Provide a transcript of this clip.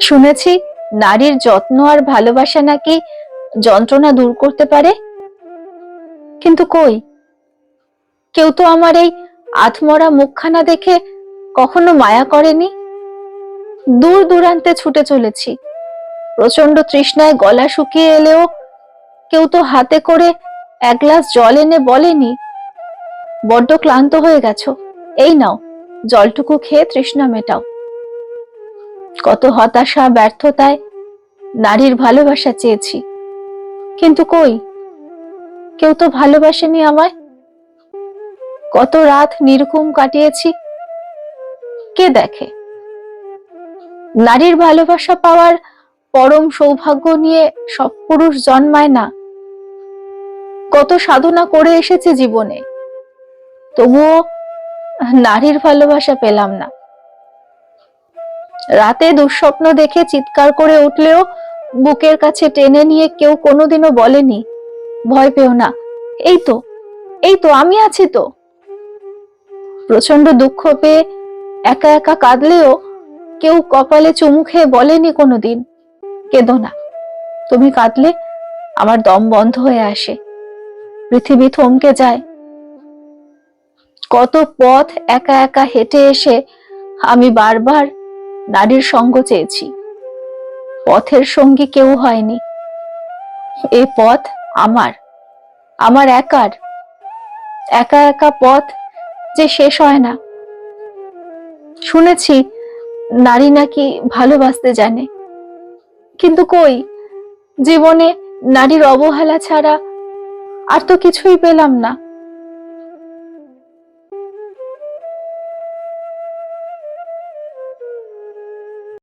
শুনেছি নারীর যত্ন আর ভালোবাসা নাকি যন্ত্রণা দূর করতে পারে। কিন্তু কই? কেউ তো আমার এই আধমরা মুখখানা দেখে কখনো মায়া করেনি? দূর দূরান্তে ছুটে চলেছি। প্রচণ্ড তৃষ্ণায় গলা শুকিয়ে এলেও কেউ তো হাতে করে এক গ্লাস জল এনে বলেনি, বড্ড ক্লান্ত হয়ে গেছো। এই নাও, জলটুকু খেয়ে তৃষ্ণা মেটাও। কত হতাশা, ব্যর্থতায় নারীর ভালোবাসা চেয়েছি। কিন্তু কই? কেউ তো ভালোবাসেনি আমায়। কত রাত নির্ঘুম কাটিয়েছি। কে দেখে? নারীর ভালোবাসা পাওয়ার পরম সৌভাগ্য নিয়ে সব পুরুষ জন্মায় না। কত সাধনা করে এসেছে জীবনে। তবুও নারীর ভালোবাসা পেলাম না। রাতে দুঃস্বপ্ন দেখে চিৎকার করে উঠলেও বুকের কাছে টেনে নিয়ে কেউ কোনোদিনও বলেনি। ভয় পেও না। এই তো এই তো, আমি আছি তো। প্রচণ্ড দুঃখ পেয়ে একা একা কাঁদলেও কেউ কপালে চুমু খেয়ে বলেনি কোনোদিন, কেঁদো না। তুমি কাঁদলে আমার দম বন্ধ হয়ে আসে। পৃথিবী থমকে যায়। কত পথ একা একা হেঁটে এসে আমি বারবার নারীর সঙ্গ চেয়েছি। পথের সঙ্গী কেউ হয়নি। এ পথ আমার আমার একার। একা একা পথ যে শেষ হয় না। শুনেছি নারী নাকি ভালোবাসতে জানে। কিন্তু কই, জীবনে নারীর অবহেলা ছাড়া আর তো কিছুই পেলাম না।